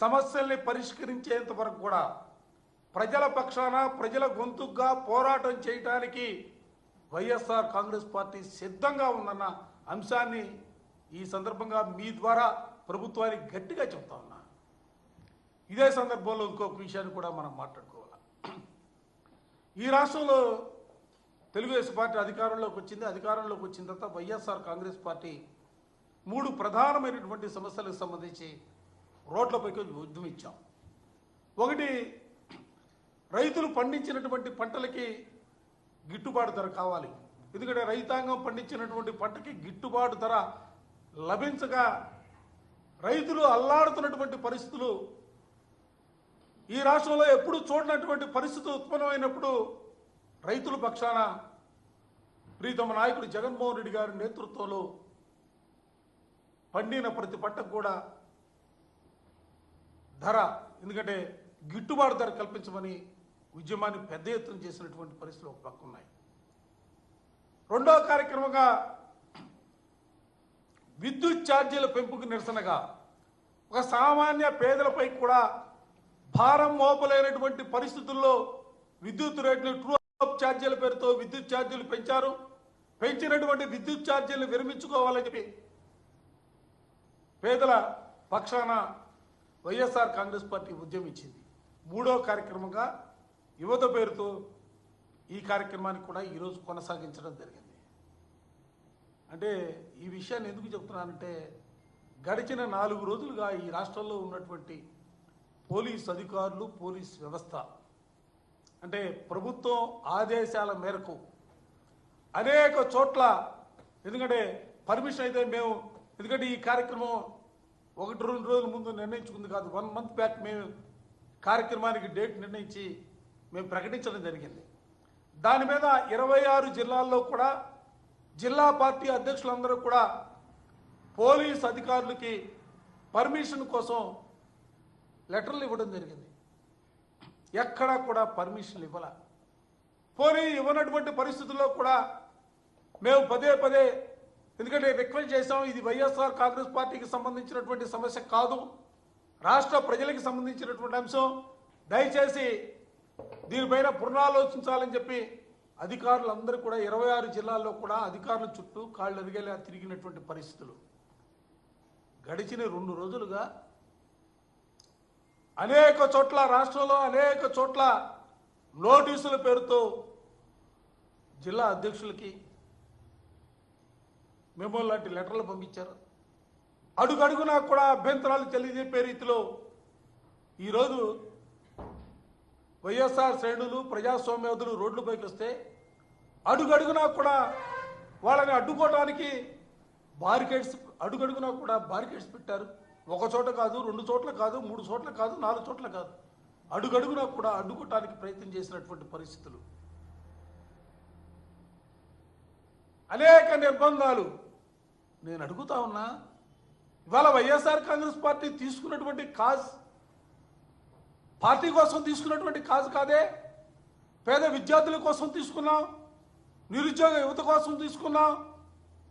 సమస్యల్ని పరిష్కరించేంత వరకు కూడా ప్రజల పక్షాన ప్రజల గొంతుగా పోరాటం చేయటానికి వైఎస్ఆర్ కాంగ్రెస్ పార్టీ సిద్ధంగా ఉందన్న అంశాన్ని ఈ సందర్భంగా మీ ద్వారా ప్రభుత్వానికి గట్టిగా చెప్తా ఉన్నా. ఇదే సందర్భంలో ఇంకొక విషయాన్ని కూడా మనం మాట్లాడుకోవాలి. ఈ రాష్ట్రంలో తెలుగుదేశం పార్టీ అధికారంలోకి వచ్చింది. అధికారంలోకి వచ్చిన తర్వాత వైఎస్ఆర్ కాంగ్రెస్ పార్టీ మూడు ప్రధానమైనటువంటి సమస్యలకు సంబంధించి రోడ్లపైకి ఉద్యమించాం ఒకటి రైతులు పండించినటువంటి పంటలకి గిట్టుబాటు ధర కావాలి. ఎందుకంటే రైతాంగం పండించినటువంటి పంటకి గిట్టుబాటు ధర లభించగా రైతులు అల్లాడుతున్నటువంటి పరిస్థితులు ఈ రాష్ట్రంలో ఎప్పుడు చూడనటువంటి పరిస్థితి ఉత్పన్నమైనప్పుడు రైతుల పక్షాన ప్రీతమ నాయకుడు జగన్మోహన్ రెడ్డి గారి నేతృత్వంలో పండిన ప్రతి పంటకు కూడా ధర ఎందుకంటే గిట్టుబాటు ధర కల్పించమని ఉద్యమాన్ని పెద్ద ఎత్తున చేసినటువంటి పరిస్థితులు ఒక పక్క ఉన్నాయి. రెండవ కార్యక్రమంగా విద్యుత్ ఛార్జీల పెంపుకు నిరసనగా ఒక సామాన్య పేదలపై కూడా భారం మోపలేనటువంటి పరిస్థితుల్లో విద్యుత్ రేట్లు ట్రూ అప్ ఛార్జీల పేరుతో విద్యుత్ ఛార్జీలు పెంచారు. పెంచినటువంటి విద్యుత్ ఛార్జీలు విరమించుకోవాలని చెప్పి పేదల పక్షాన వైఎస్ఆర్ కాంగ్రెస్ పార్టీ ఉద్యమించింది మూడో కార్యక్రమంగా యువత పేరుతో ఈ కార్యక్రమాన్ని కూడా ఈరోజు కొనసాగించడం జరిగింది. అంటే ఈ విషయాన్ని ఎందుకు చెప్తున్నానంటే గడిచిన నాలుగు రోజులుగా ఈ రాష్ట్రంలో ఉన్నటువంటి పోలీస్ అధికారులు పోలీస్ వ్యవస్థ అంటే ప్రభుత్వం ఆదేశాల మేరకు అనేక చోట్ల ఎందుకంటే పర్మిషన్ అయితే మేము ఎందుకంటే ఈ కార్యక్రమం ఒకటి రెండు రోజుల ముందు నిర్ణయించుకుంది కాదు. వన్ మంత్ బ్యాక్ మేము కార్యక్రమానికి డేట్ నిర్ణయించి మేము ప్రకటించడం జరిగింది. దాని మీద ఇరవై ఆరు జిల్లాల్లో కూడా జిల్లా పార్టీ అధ్యక్షులందరూ కూడా పోలీస్ అధికారులకి పర్మిషన్ కోసం లెటర్లు ఇవ్వడం జరిగింది. ఎక్కడా కూడా పర్మిషన్లు ఇవ్వాల. పోనీ ఇవ్వనటువంటి పరిస్థితుల్లో కూడా మేము పదే పదే ఎందుకంటే రిక్వెస్ట్ చేసాం ఇది వైఎస్ఆర్ కాంగ్రెస్ పార్టీకి సంబంధించినటువంటి సమస్య కాదు. రాష్ట్ర ప్రజలకు సంబంధించినటువంటి అంశం. దయచేసి దీనిపైన పునరాలోచించాలని చెప్పి అధికారులందరూ కూడా ఇరవై ఆరు జిల్లాల్లో కూడా అధికారుల చుట్టూ కాళ్ళు అరిగేలా తిరిగినటువంటి పరిస్థితులు. గడిచిన రెండు రోజులుగా అనేక చోట్ల రాష్ట్రంలో అనేక చోట్ల నోటీసుల పేరుతో జిల్లా అధ్యక్షులకి మెమో లాంటి లెటర్లు పంపించారు. అడుగడుగునా కూడా అభ్యంతరాలు తెలియజెప్పే రీతిలో ఈరోజు వైఎస్ఆర్ శ్రేణులు ప్రజాస్వామ్యవాదులు రోడ్లపైకి వస్తే అడుగడుగునా కూడా వాళ్ళని అడ్డుకోవడానికి బారికేడ్స్ అడుగడుగునా కూడా బారికేడ్స్ పెట్టారు. ఒక చోట కాదు రెండు చోట్ల కాదు మూడు చోట్ల కాదు నాలుగు చోట్ల కాదు. అడుగడుగునా కూడా అడ్డుకోవటానికి ప్రయత్నం చేసినటువంటి పరిస్థితులు. అనేక నిర్బంధాలు నేను అడుగుతా ఉన్నా ఇవాళ వైఎస్ఆర్ కాంగ్రెస్ పార్టీ తీసుకున్నటువంటి కాజ్ పార్టీ కోసం తీసుకున్నటువంటి కాజ్ కాదే? పేద విద్యార్థుల కోసం తీసుకున్నాం నిరుద్యోగ యువత కోసం తీసుకున్నాం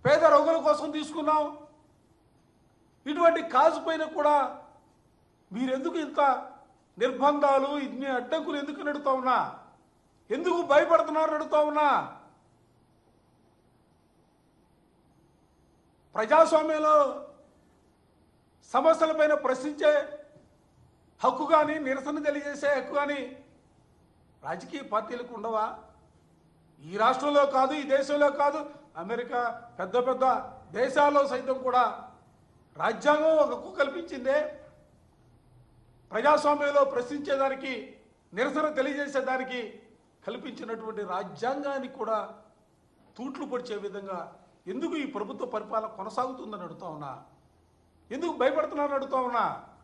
పేద రోగుల కోసం తీసుకున్నాం. ఇటువంటి కాజు పైన కూడా మీరెందుకు ఇంత నిర్బంధాలు ఇన్ని అడ్డంకులు ఎందుకు నడుతా ఉన్నా? ఎందుకు భయపడుతున్నారు నడుతా ఉన్నా? ప్రజాస్వామ్యంలో సమస్యలపైన ప్రశ్నించే హక్కు కానీ నిరసన తెలియజేసే హక్కు కానీ రాజకీయ పార్టీలకు ఉండవా? ఈ రాష్ట్రంలో కాదు ఈ దేశంలో కాదు అమెరికా పెద్ద పెద్ద దేశాల్లో సైతం కూడా రాజ్యాంగం ఒక హక్కు కల్పించిందే. ప్రజాస్వామ్యంలో ప్రశ్నించేదానికి నిరసన తెలియజేసేదానికి కల్పించినటువంటి రాజ్యాంగానికి కూడా తూట్లు పొడిచే విధంగా ఎందుకు ఈ ప్రభుత్వ పరిపాలన కొనసాగుతుందని అడుగుతా ఉన్నా? ఎందుకు భయపడుతున్నారని అడుగుతా ఉన్నా?